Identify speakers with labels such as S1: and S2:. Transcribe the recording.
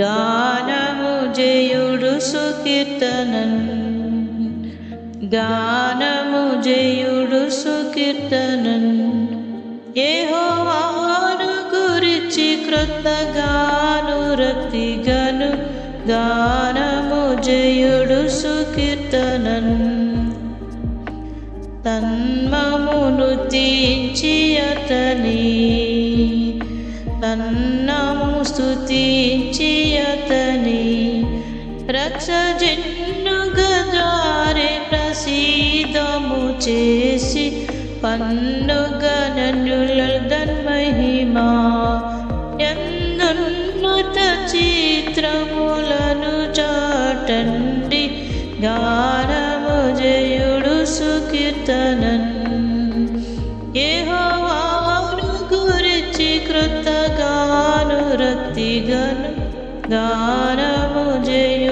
S1: గానము జయుడు సుకీర్తనన్ గానము జయుడు సుకీర్తనన్ యెహోవాను గురించి కృతగాను రక్తిగను గానము జయుడు సుకీర్తనన్ తన్మమును తీంచి అతని తన్నము స్తుతించి అతని రక్షజన్ను గజారే ప్రసీదము చేసి పన్నుగ నన్నులదన్ మహిమా ఎందున్నత చిత్రములను చాటండి గానము జయుడు సుకీర్తనన్. ఏహో भक्ति जन मुझे